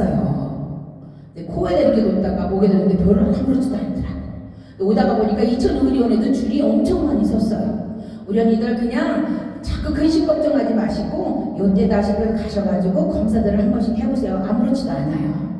했어요. 코에다 이렇게 놓다가 목에 넣는데 별로 아무렇지도 않더라고. 오다가 보니까 이천 의료원에도 줄이 엄청 많이 섰어요. 우리 언니들 그냥 자꾸 근심 걱정하지 마시고 요때 다시금 가셔가지고 검사들을 한 번씩 해보세요. 아무렇지도 않아요.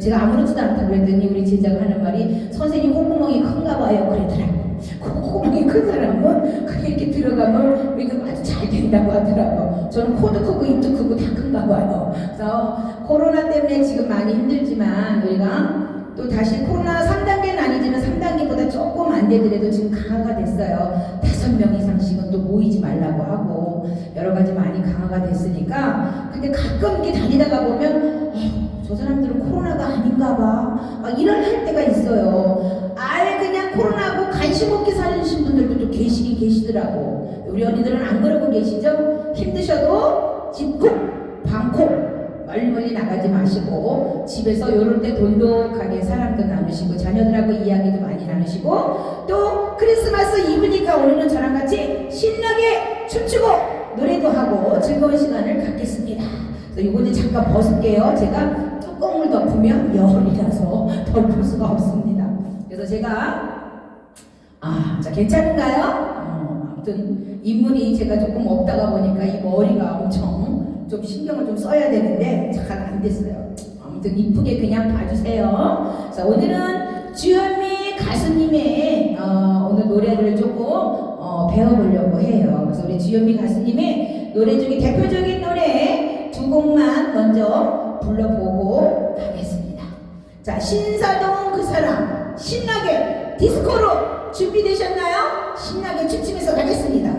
제가 아무렇지도 않다 그랬더니 우리 제자가 하는 말이 선생님 콧구멍이 큰가 봐요 그러더라고. 콧 구멍이 큰 사람은 그게 이렇게 들어가면 이거 아주 잘 된다고 하더라고. 저는 코도 크고 입도 크고 다 큰가 봐요. 그래서 코로나 때문에 지금 많이 힘들지만 우리가 또 다시 코로나 3단계는 아니지만 3단계보다 조금 안 되더라도 지금 강화가 됐어요. 다섯 명 이상씩은 또 모이지 말라고 하고 여러 가지 많이 강화가 됐으니까 근데 가끔 이렇게 다니다가 보면 어, 저 사람들은 코로나가 아닌가 봐. 막 이런 할 때가 있어요. 아예 그냥 코로나하고 관심 없게 사시는 분들도 또 계시더라고. 우리 언니들은 안 그러고 계시죠? 힘드셔도 집콕, 방콕 멀리 멀리 나가지 마시고 집에서 요럴 때 돈독하게 사랑도 나누시고 자녀들하고 이야기도 많이 나누시고 또 크리스마스 이브니까 오늘은 저랑 같이 신나게 춤추고 노래도 하고 즐거운 시간을 갖겠습니다. 그래서 이거는 잠깐 벗을게요. 제가 뚜껑을 덮으면 열이라서 덮을 수가 없습니다. 그래서 제가 아, 자 괜찮은가요? 어, 아무튼 인물이 제가 조금 없다가 보니까 이 머리가 엄청 좀 신경을 좀 써야 되는데 잘 안 됐어요. 아무튼 이쁘게 그냥 봐주세요. 자 오늘은 주현미 가수님의 어, 오늘 노래를 조금 어, 배워보려고 해요. 그래서 우리 주현미 가수님의 노래 중에 대표적인 노래 두 곡만 먼저 불러보고 가겠습니다. 자 신사동 그 사람 신나게 디스코로 준비되셨나요? 신나게 춤추면서 가겠습니다.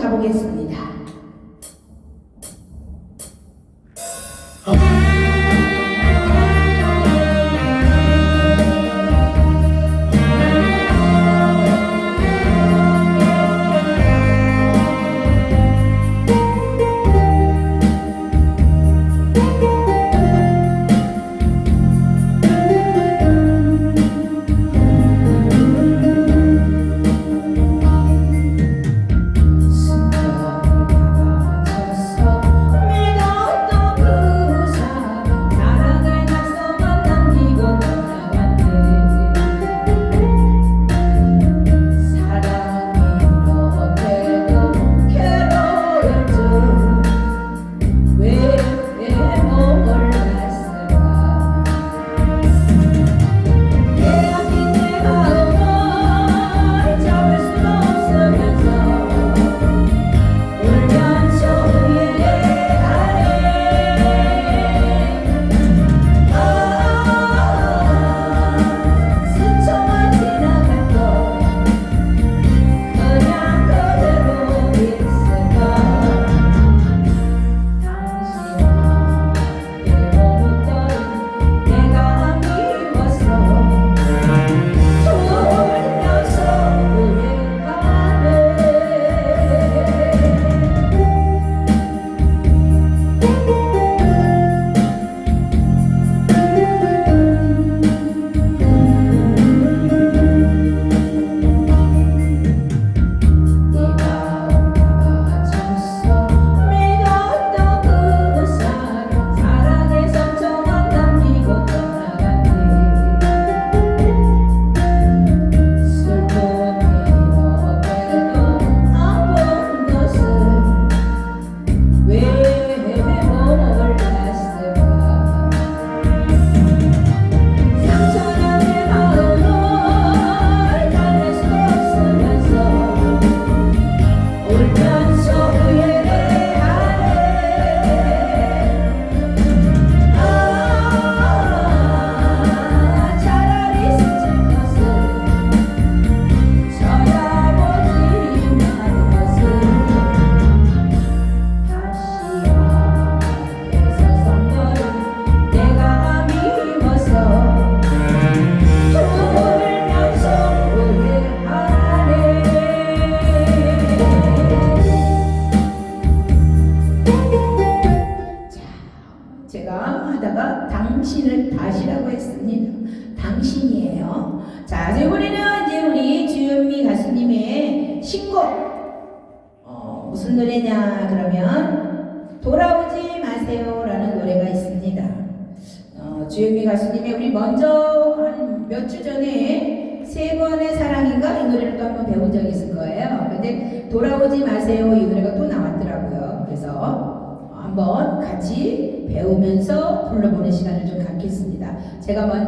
가보겠습니다.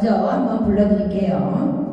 먼저 한번 불러드릴게요.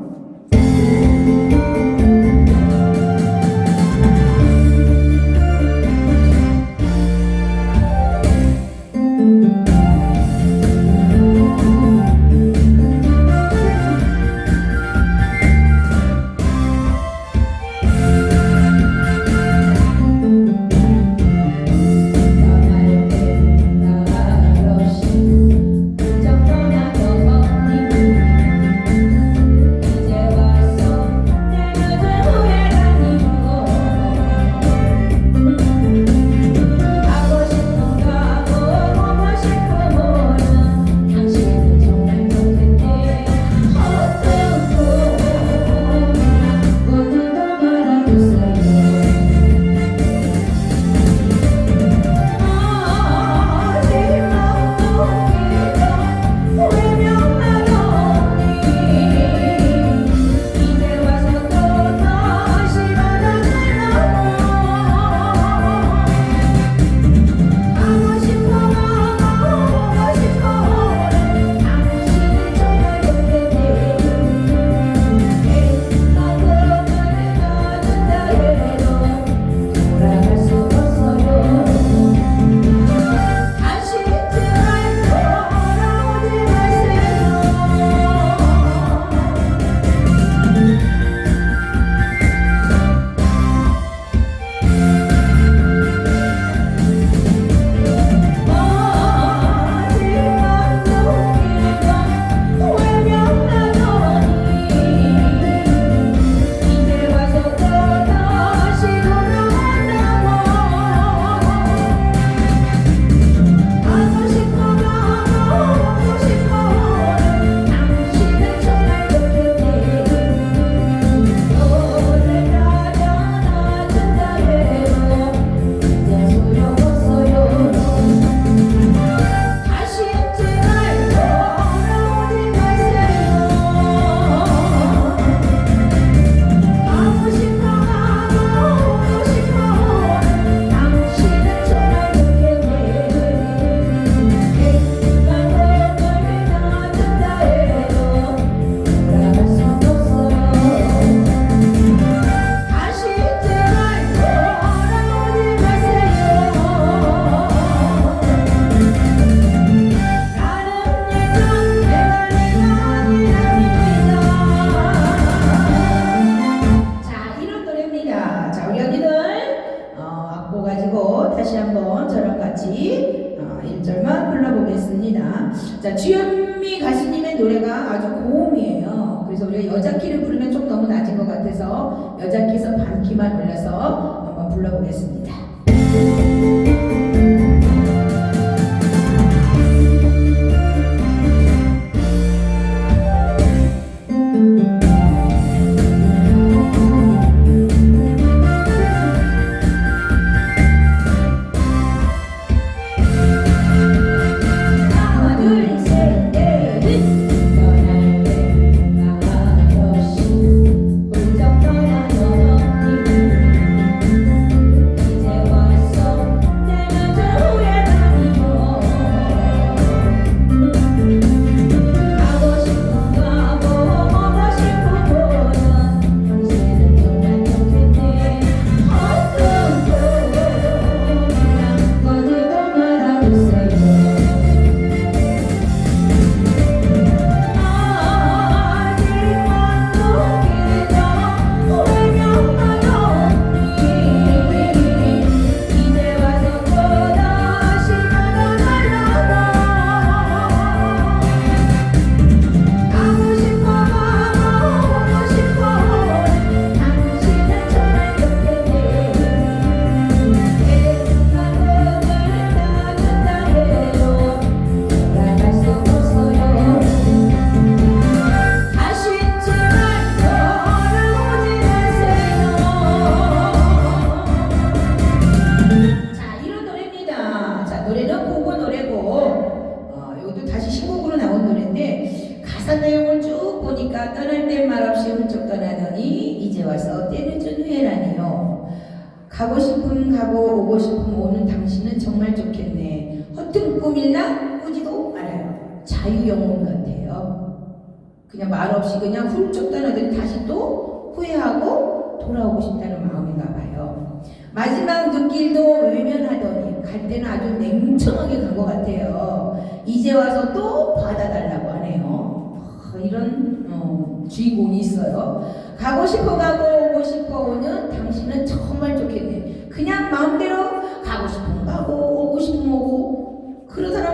냉정하게 간 것 같아요. 이제 와서 또 받아달라고 하네요. 아, 이런 어, 주인공이 있어요. 가고 싶어 가고 오고 싶어 오는 당신은 정말 좋겠네. 그냥 마음대로 가고 싶으면 가고 오고 싶으면 오고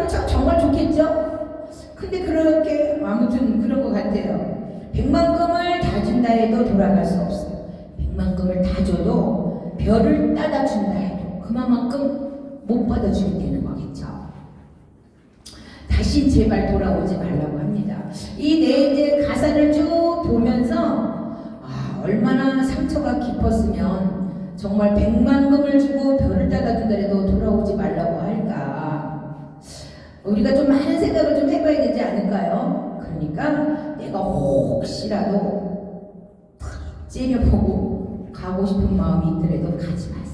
참 정말 좋겠죠? 근데 그렇게 아무튼 그런 것 같아요. 백만금을 다 준다 해도 돌아갈 수 없어요. 백만금을 다 줘도 별을 따다 준다 해도 그만큼 못 받아주게 되는 거 겠죠. 다시 제발 돌아오지 말라고 합니다. 이내 이제 가사를 쭉 보면서 아 얼마나 상처가 깊었으면 정말 백만금을 주고 별을 따다 해도 돌아오지 말라고 할까. 우리가 좀 많은 생각을 좀 해봐야 되지 않을까요? 그러니까 내가 혹시라도 째려보고 가고 싶은 마음이 있더라도 가지 마세요.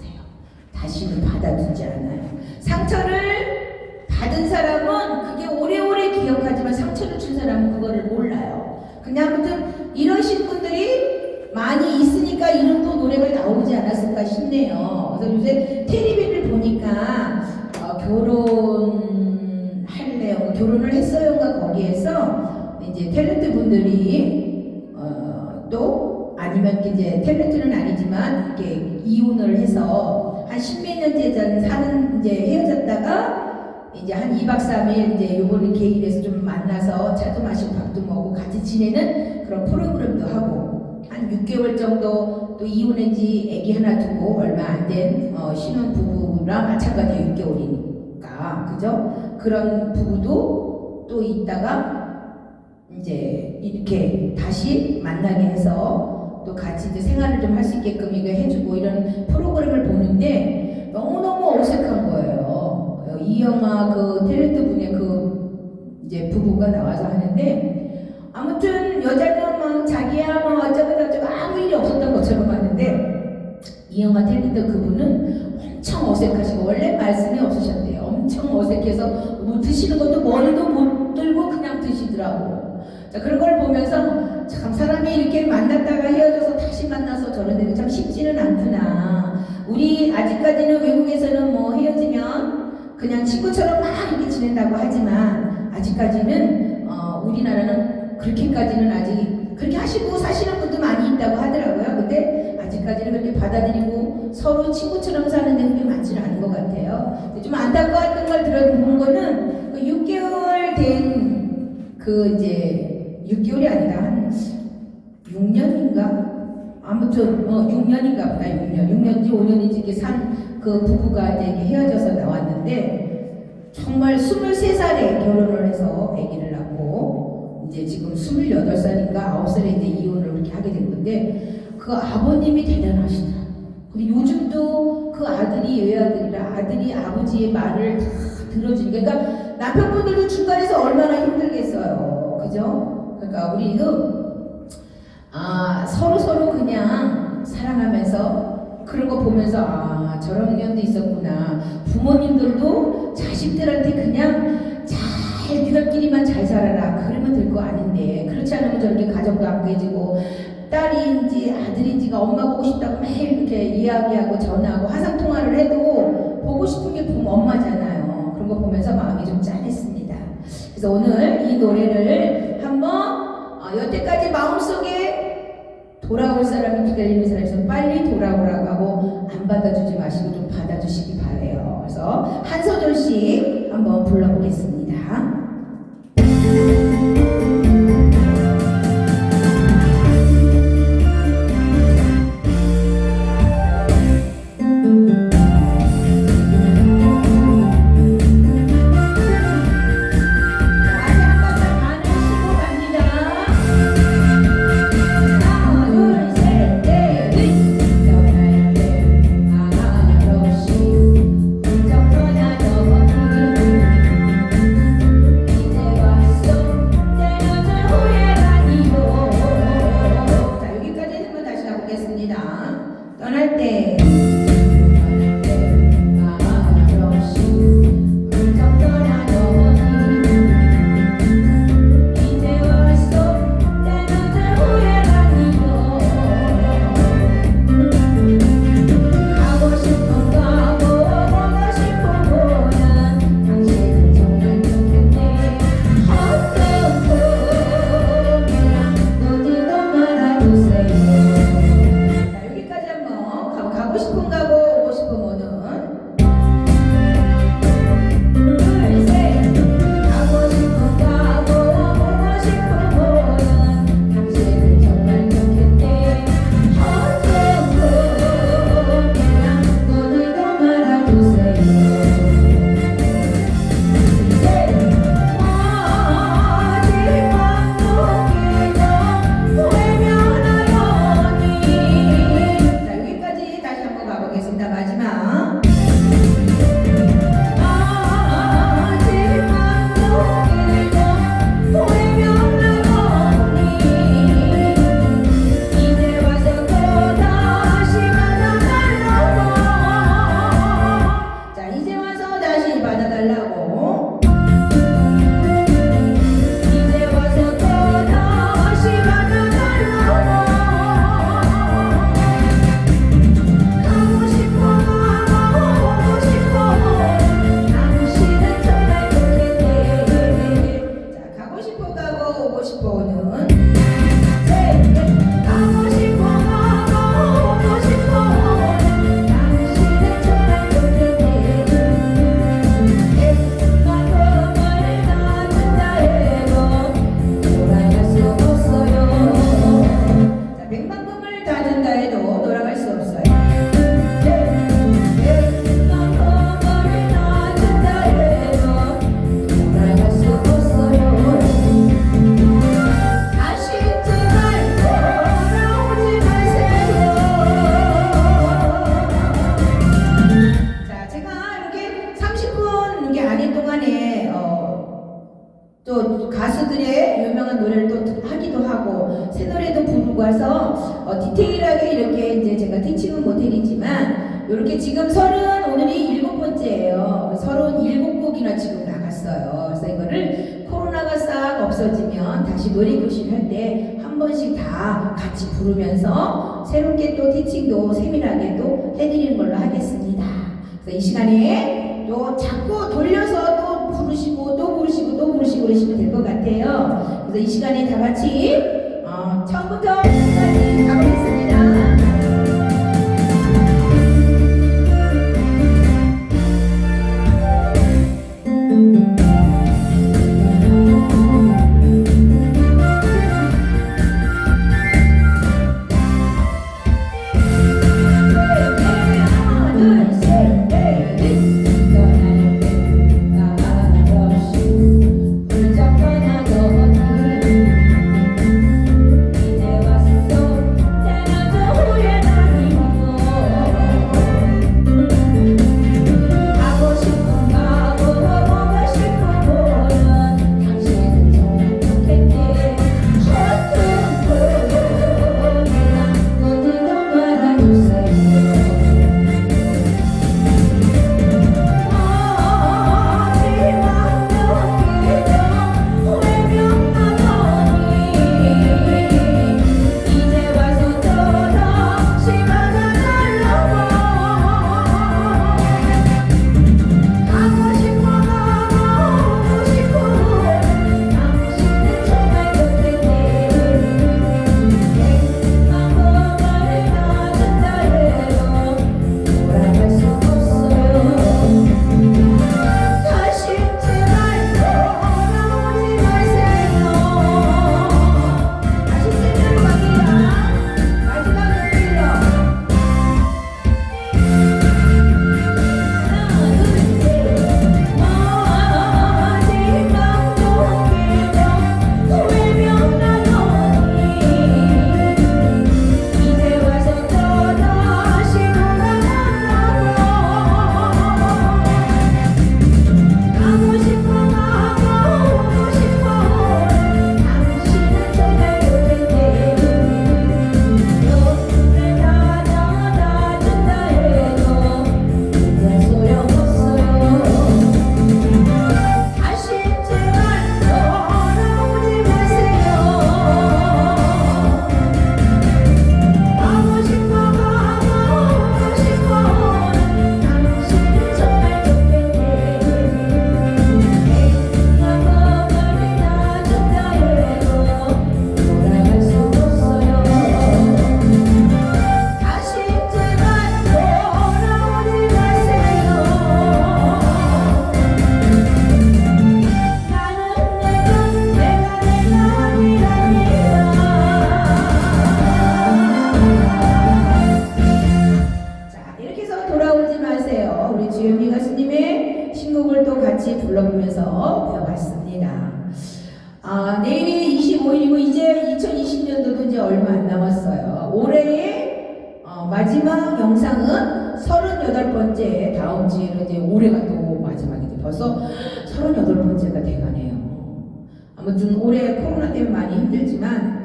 다시는 받아주지 않아요. 상처를 받은 사람은 그게 오래오래 기억하지만 상처를 준 사람은 그거를 몰라요. 근데 아무튼 이러신 분들이 많이 있으니까 이런 또 노래가 나오지 않았을까 싶네요. 그래서 요새 텔레비를 보니까 어, 결혼 할래요, 결혼을 했어요가 거기에서 이제 탤런트 분들이 어, 또 아니면 이제 탤런트는 아니지만 이렇게 이혼을 해서 한 십몇 년째 전 사는 이제 헤어졌다가 이제 한 2박 3일 이제 요번에 개인에서 좀 만나서 차도 마시고 밥도 먹고 같이 지내는 그런 프로그램도 하고 한 6개월 정도 또 이혼한 지 아기 하나 두고 얼마 안된 어, 신혼 부부랑 마찬가지 6개월이니까 그죠? 그런 부부도 또 있다가 이제 이렇게 다시 만나게 해서 또 같이 이제 생활을 좀 할 수 있게끔 이거 해주고 이런 프로그램을 보는데 너무너무 어색한 거예요. 어, 이 영화 그 탤런트 분의 그 이제 부부가 나와서 하는데 아무튼 여자는 막 자기야 뭐 어쩌고 저쩌고 아무 일이 없었던 것처럼 봤는데 이 영화 탤런트 그분은 엄청 어색하시고 원래 말씀이 없으셨대요. 엄청 어색해서 뭐 드시는 것도 머리도 못 들고 그냥 드시더라고. 자, 그런 걸 보면서 참 사람이 이렇게 만났다가 헤어져서 다시 만나서 저런 데는 참 쉽지는 않구나. 우리 아직까지는 외국에서는 뭐 헤어지면 그냥 친구처럼 막 이렇게 지낸다고 하지만 아직까지는 어, 우리나라는 그렇게까지는 아직 그렇게 하시고 사시는 분도 많이 있다고 하더라고요. 근데 아직까지는 그렇게 받아들이고 서로 친구처럼 사는 데 그게 많지는 않은 것 같아요. 좀 안타까웠던 걸 들어본 거는 그 6개월 된 그 이제 6개월이 아니라 한 6년인가? 아무튼 뭐 6년인가 보다 6년 6년인지 5년인지 이렇게 산 그 부부가 이제 이렇게 헤어져서 나왔는데 정말 23살에 결혼을 해서 아기를 낳고 이제 지금 28살인가 9살에 이제 이혼을 그렇게 하게 된 건데 그 아버님이 대단하시다. 근데 요즘도 그 아들이 외아들이라 아들이 아버지의 말을 다 들어주니까 그러니까 남편분들도 중간에서 얼마나 힘들겠어요. 그죠? 그러니까 서로 서로 그냥 사랑하면서 그런 거 보면서 아 저런 면도 있었구나. 부모님들도 자식들한테 그냥 잘 니들끼리만 잘 살아라. 그러면 될 거 아닌데 그렇지 않으면 저렇게 가정도 안 깨지고 딸인지 아들인지가 엄마 보고 싶다고 매일 이렇게 이야기하고 전화하고 화상 통화를 해도 보고 싶은 게 부모 엄마잖아요. 그런 거 보면서 마음이 좀 짠했습니다. 그래서 오늘 이 노래를 한번 어, 여태까지 마음속에 돌아올 사람이 기다리는 있으면 빨리 돌아오라고 하고 안 받아주지 마시고 좀 받아주시기 바래요. 그래서 한 소절씩 한번 불러보겠습니다.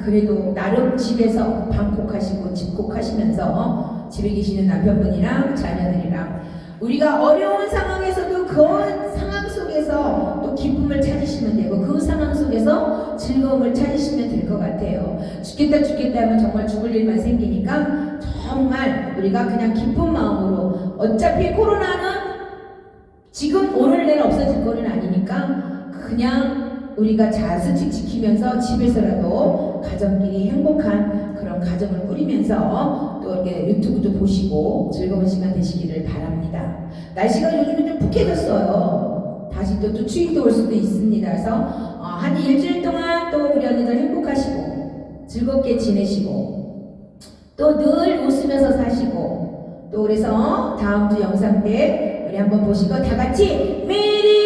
그래도 나름 집에서 방콕하시고 집콕하시면서 집에 계시는 남편분이랑 자녀들이랑 우리가 어려운 상황에서도 그 상황 속에서 또 기쁨을 찾으시면 되고 그 상황 속에서 즐거움을 찾으시면 될 것 같아요. 죽겠다 죽겠다 하면 정말 죽을 일만 생기니까 정말 우리가 그냥 기쁜 마음으로 어차피 코로나는 지금 오늘 내일 없어질 거는 아니니까 그냥 우리가 자수칙 지키면서 집에서라도 가정끼리 행복한 그런 가정을 꾸리면서 또 이렇게 유튜브도 보시고 즐거운 시간 되시기를 바랍니다. 날씨가 요즘에 좀 푹해졌어요. 다시 또, 또 추위도 올 수도 있습니다. 그래서 어, 한 일주일 동안 또 우리 언니들 행복하시고 즐겁게 지내시고 또 늘 웃으면서 사시고 또 그래서 다음 주 영상 때 우리 한번 보시고 다 같이 메리